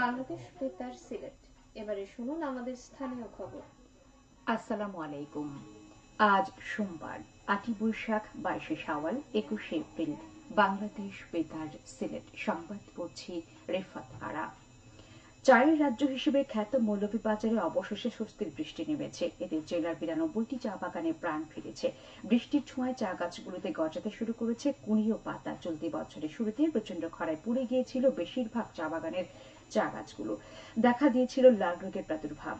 বাংলাদেশ বেতার সিলেট। এবারে শুনুন আমাদের স্থানীয় খবর। আসসালামু আলাইকুম। আজ সোমবার, আটই বৈশাখ, বাইশে শাওয়াল, একুশে এপ্রিল। বাংলাদেশ বেতার সিলেট, সংবাদ পড়ছি রেফাত আরা। চায়ের রাজ্য হিসেবে খ্যাত মৌলভী বাজারে অবশেষে স্বস্তির বৃষ্টি নেমেছে। এদের জেলার বিরানব্বইটি চা বাগানে প্রাণ ফিরেছে। বৃষ্টির ছোঁয়ায় চা গাছগুলোতে গজাতে শুরু করেছে কুড়িও পাতা। চলতি বছরের শুরুতে প্রচণ্ড খরায় পুড়ে গিয়েছিল বেশিরভাগ চা বাগানের চা গাছগুলো। দেখা দিয়েছিল লাল রোগের প্রাদুর্ভাব।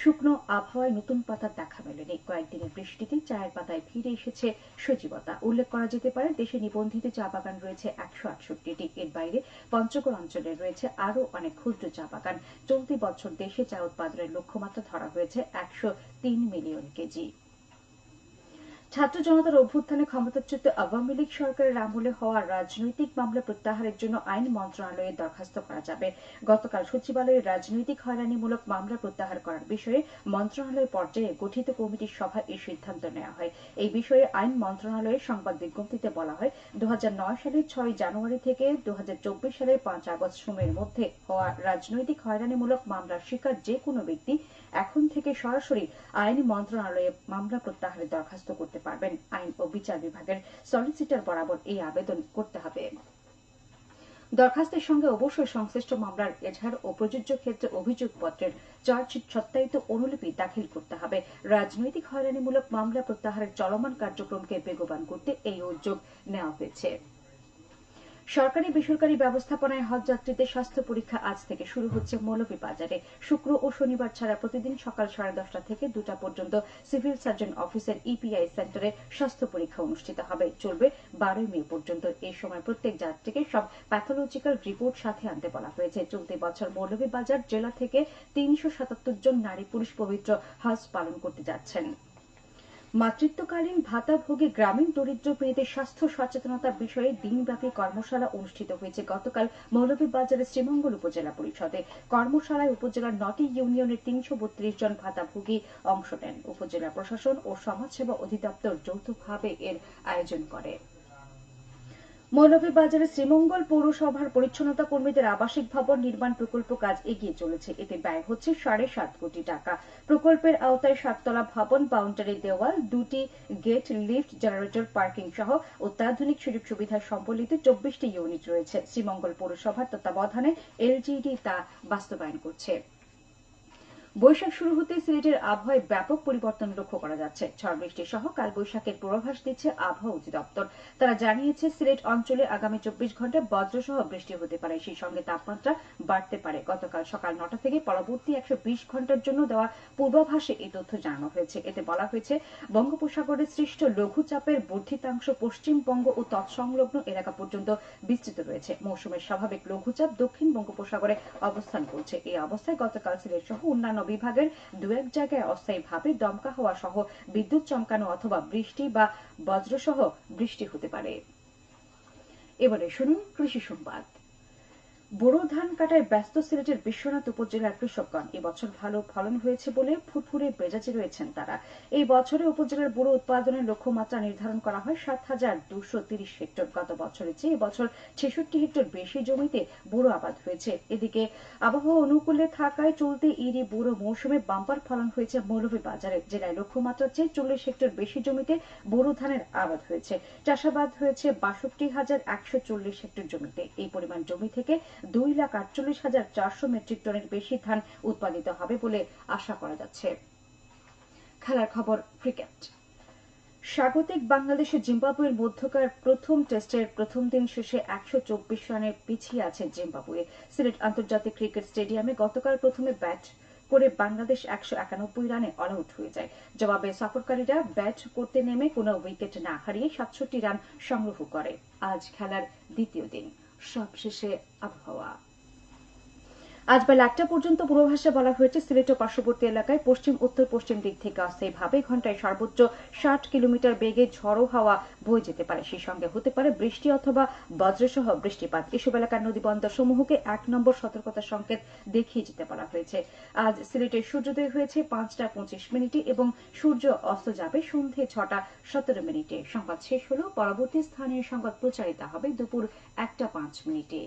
শুকনো আবহাওয়ায় নতুন পাতার দেখা মেলেনি। কয়েকদিনের বৃষ্টিতে চায়ের পাতায় ফিরে এসেছে সজীবতা। উল্লেখ করা যেতে পারে, দেশে নিবন্ধিত চা বাগান রয়েছে একশো আটষট্টিটি। এর বাইরে পঞ্চগড় অঞ্চলে রয়েছে আরও অনেক ক্ষুদ্র চা বাগান। চলতি বছর দেশে চা উৎপাদনের লক্ষ্যমাত্রা ধরা হয়েছে একশো তিন মিলিয়ন কেজি। ছাত্র জনতার অভ্যুত্থানে ক্ষমতাচ্যুত আওয়ামী লীগ সরকারের আমলে হওয়া রাজনৈতিক মামলা প্রত্যাহারের জন্য আইন মন্ত্রণালয়ে দরখাস্ত করা যাবে। গতকাল সচিবালয়ে রাজনৈতিক হয়রানিমূলক মামলা প্রত্যাহার করার বিষয়ে মন্ত্রণালয় পর্যায়ে গঠিত কমিটির সভায় এই সিদ্ধান্ত নেওয়া হয়। এই বিষয়ে আইন মন্ত্রণালয়ের সংবাদ বিজ্ঞপ্তিতে বলা হয় দু হাজার নয় সালের ছয় জানুয়ারি থেকে দু হাজার চব্বিশ সালের পাঁচ আগস্ট সময়ের মধ্যে হওয়া রাজনৈতিক হয়রানিমূলক মামলার শিকার যে কোনো ব্যক্তি এখন থেকে সরাসরি আইন মন্ত্রণালয়ে মামলা প্রত্যাহারের দরখাস্ত করতে পারবেন। আইন ও বিচার বিভাগের সলিসিটর বরাবর এই আবেদন করতে হবে। দরখাস্তের সঙ্গে অবশ্যই সংশ্লিষ্ট মামলার এজাহার ও প্রযোজ্য ক্ষেত্রে অভিযোগপত্রের চার্জশিট সত্যায়িত অনুলিপি দাখিল করতে হবে। রাজনৈতিক হয়রানিমূলক মামলা প্রত্যাহারের চলমান কার্যক্রমকে বেগবান করতে এই উদ্যোগ নেওয়া হয়েছে। সরকারি বেসরকারি ব্যবস্থাপনায় হজ যাত্রীদের স্বাস্থ্য পরীক্ষা আজ থেকে শুরু হচ্ছে মৌলভীবাজারে। শুক্র ও শনিবার ছাড়া প্রতিদিন সকাল সাড়ে দশটা থেকে দুটা পর্যন্ত সিভিল সার্জন অফিসের ইপিআই সেন্টারে স্বাস্থ্য পরীক্ষা অনুষ্ঠিত হবে। চলবে বারোই মে পর্যন্ত। এই সময় প্রত্যেক যাত্রীকে সব প্যাথোলজিক্যাল রিপোর্ট সাথে আনতে বলা হয়েছে। চলতি বছর মৌলভীবাজার জেলা থেকে তিনশো সাতাত্তর জন নারী পুরুষ পবিত্র হজ পালন করতে যাচ্ছেন। মাতৃত্বকালীন ভাতাভোগী গ্রামীণ দরিদ্র মেয়েদের স্বাস্থ্য সচেতনতা বিষয়ে দিনব্যাপী কর্মশালা অনুষ্ঠিত হয়েছে গতকাল মৌলভীবাজারের শ্রীমঙ্গল উপজেলা পরিষদে। কর্মশালায় উপজেলার নটি ইউনিয়নের তিনশো বত্রিশ জন ভাতাভোগী অংশ নেন। উপজেলা প্রশাসন ও সমাজসেবা অধিদপ্তর যৌথভাবে এর আয়োজন করে। মৌলভীবাজারের শ্রীমঙ্গল পৌরসভার পরিচ্ছন্নতা কর্মীদের আবাসিক ভবন নির্মাণ প্রকল্প কাজ এগিয়ে চলেছে। এতে ব্যয় হচ্ছে সাড়ে সাত কোটি টাকা। প্রকল্পের আওতায় সাততলা ভবন, বাউন্ডারি দেওয়াল, দুটি গেট, লিফট, জেনারেটর, পার্কিং সহ অত্যাধুনিক সুযোগ সুবিধা সম্বলিত চব্বিশটি ইউনিট রয়েছে। শ্রীমঙ্গল পৌরসভার তত্ত্বাবধানে এলজিডি তা বাস্তবায়ন করছে। বৈশাখ শুরু হতে সিলেটের আবহাওয়ায় ব্যাপক পরিবর্তন লক্ষ্য করা যাচ্ছে। ঝড় বৃষ্টি সহ কাল বৈশাখের পূর্বাভাস দিচ্ছে আবহাওয়া অধিদপ্তর। তারা জানিয়েছে, সিলেট অঞ্চলে আগামী চব্বিশ ঘন্টায় বজ্রসহ বৃষ্টি হতে পারে। সেই সঙ্গে তাপমাত্রা বাড়তে পারে। গতকাল সকাল নটা থেকে পরবর্তী একশো ঘণ্টার জন্য দেওয়া পূর্বাভাসে এই তথ্য জানানো হয়েছে। এতে বলা হয়েছে বঙ্গোপসাগরে সৃষ্ট লঘুচাপের বর্ধিতাংশ পশ্চিমবঙ্গ ও তৎসংলগ্ন এলাকা পর্যন্ত বিস্তৃত রয়েছে। মৌসুমের স্বাভাবিক লঘুচাপ দক্ষিণ বঙ্গোপসাগরে অবস্থান করছে। এই অবস্থায় গতকাল সিলেট সহ অন্যান্য বিভাগের দু এক জায়গায় অস্থায়ীভাবে দমকা হওয়া সহ বিদ্যুৎ চমকানো অথবা বৃষ্টি বা বজ্রসহ বৃষ্টি হতে পারে। এবারে শুনুন কৃষি সংবাদ। বোরো ধান কাটায় ব্যস্ত সিলেটের বিশ্বনাথ উপজেলার কৃষকগণ। এবছর ভালো ফলন হয়েছে বলে ফুটফুরে বেজাজে রয়েছেন তারা। এই বছরে উপজেলার বুড়ো উৎপাদনের লক্ষ্যমাত্রা নির্ধারণ করা হয় সাত হাজার দুশো তিরিশ হেক্টর। গত বছরের চেয়ে এবছর ছেষট্টি হেক্টর বেশি জমিতে বুড়ো আবাদ হয়েছে। এদিকে আবহাওয়া অনুকূলে থাকায় চলতি ইরি বুড়ো মৌসুমে বাম্পার ফলন হয়েছে মৌলভীবাজারে। জেলায় লক্ষ্যমাত্রার চেয়ে চল্লিশ হেক্টর বেশি জমিতে বোরো ধানের আবাদ হয়েছে। চাষাবাদ হয়েছে বাষট্টি হাজার একশো চল্লিশ হেক্টর জমিতে। এই পরিমাণ জমি থেকে দুই লাখ আটচল্লিশ হাজার চারশো মেট্রিক টনের বেশি ধান উৎপাদিত হবে বলে আশা করা যাচ্ছে। খেলার খবর, ক্রিকেট। স্বাগতিক বাংলাদেশ জিম্বাবুয়ের মধ্যকার প্রথম টেস্টের প্রথম দিন শেষে একশো চব্বিশ রানে পিছিয়ে আছে জিম্বাবুয়ে। সিলেট আন্তর্জাতিক ক্রিকেট স্টেডিয়ামে গতকাল প্রথমে ব্যাট করে বাংলাদেশ একশো একানব্বই রানে অল আউট হয়ে যায়। জবাবে সফরকারীরা ব্যাট করতে নেমে কোনো উইকেট না হারিয়ে সাতষট্টি রান সংগ্রহ করে। আজ খেলার দ্বিতীয় দিন। সবশেষে আবহাওয়া। আজ বেলা একটা পর্যন্ত পূর্বাভাসে বলা হয়েছে, সিলেট ও পার্শ্ববর্তী এলাকায় পশ্চিম উত্তর পশ্চিম দিক থেকে অস্থায়ীভাবে ঘন্টায় সর্বোচ্চ ষাট কিলোমিটার বেগে ঝড়ো হাওয়া বয়ে যেতে পারে। সেই সঙ্গে হতে পারে বৃষ্টি অথবা বজ্রসহ বৃষ্টিপাত। এসব এলাকার নদী বন্দর সমূহকে এক নম্বর সতর্কতা সংকেত দেখিয়ে যেতে বলা হয়েছে। আজ সিলেটে সূর্যোদয় হয়েছে পাঁচটা পঁচিশ মিনিটে এবং সূর্য অস্ত যাবে সন্ধে ছটা সতেরো মিনিটে। সংবাদ শেষ হল। পরবর্তী স্থানীয় সংবাদ প্রচারিত হবে দুপুর একটা পাঁচ মিনিটে।